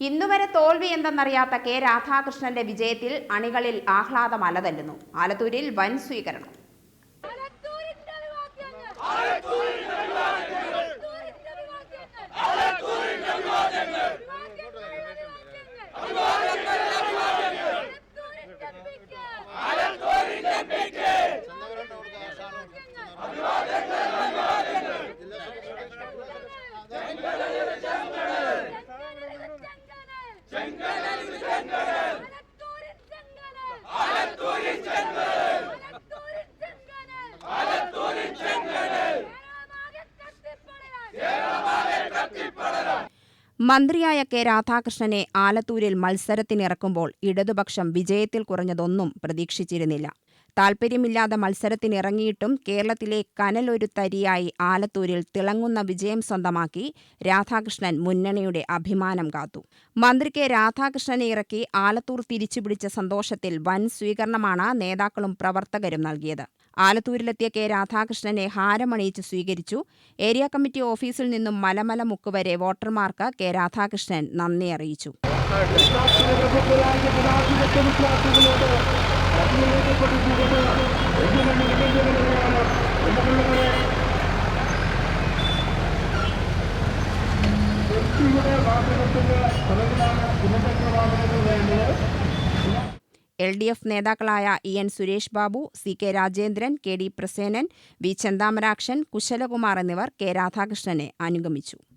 ഇന്നുവരെ തോൽവി എന്തെന്നറിയാത്ത കെ രാധാകൃഷ്ണന്റെ വിജയത്തിൽ അണികളിൽ ആഹ്ലാദം അലതല്ലുന്നു. ആലത്തൂരിൽ വൻ സ്വീകരണം. ആലത്തൂരിന്റെ മന്ത്രിയായ കെ രാധാകൃഷ്ണനെ ആലത്തൂരിൽ മത്സരത്തിനിറക്കുമ്പോൾ ഇടതുപക്ഷം വിജയത്തിൽ കുറഞ്ഞതൊന്നും പ്രതീക്ഷിച്ചിരുന്നില്ല താൽപ്പര്യമില്ലാതെ മത്സരത്തിനിറങ്ങിയിട്ടും കേരളത്തിലെ കനലൊരു തരിയായി ആലത്തൂരിൽ തിളങ്ങുന്ന വിജയം സ്വന്തമാക്കി രാധാകൃഷ്ണൻ മുന്നണിയുടെ അഭിമാനം കാത്തു. മന്ത്രി കെ രാധാകൃഷ്ണനെ ഇറക്കി ആലത്തൂർ തിരിച്ചുപിടിച്ച സന്തോഷത്തിൽ വൻ സ്വീകരണമാണ് നേതാക്കളും പ്രവർത്തകരും നൽകിയത്. ആലത്തൂരിലെത്തിയ കെ രാധാകൃഷ്ണനെ ഹാരമണിയിച്ച് സ്വീകരിച്ചു. ഏരിയ കമ്മിറ്റി ഓഫീസിൽ നിന്നും മലമല മുക്ക് വരെ വോട്ടർമാർക്ക് കെ രാധാകൃഷ്ണൻ നന്ദി അറിയിച്ചു. എൽ ഡി എഫ് നേതാക്കളായ E N Suresh Babu C K Rajendran K D Prasenan V Chandamarakshan Kushalakumar എന്നിവർ കെ രാധാകൃഷ്ണനെ അനുഗമിച്ചു.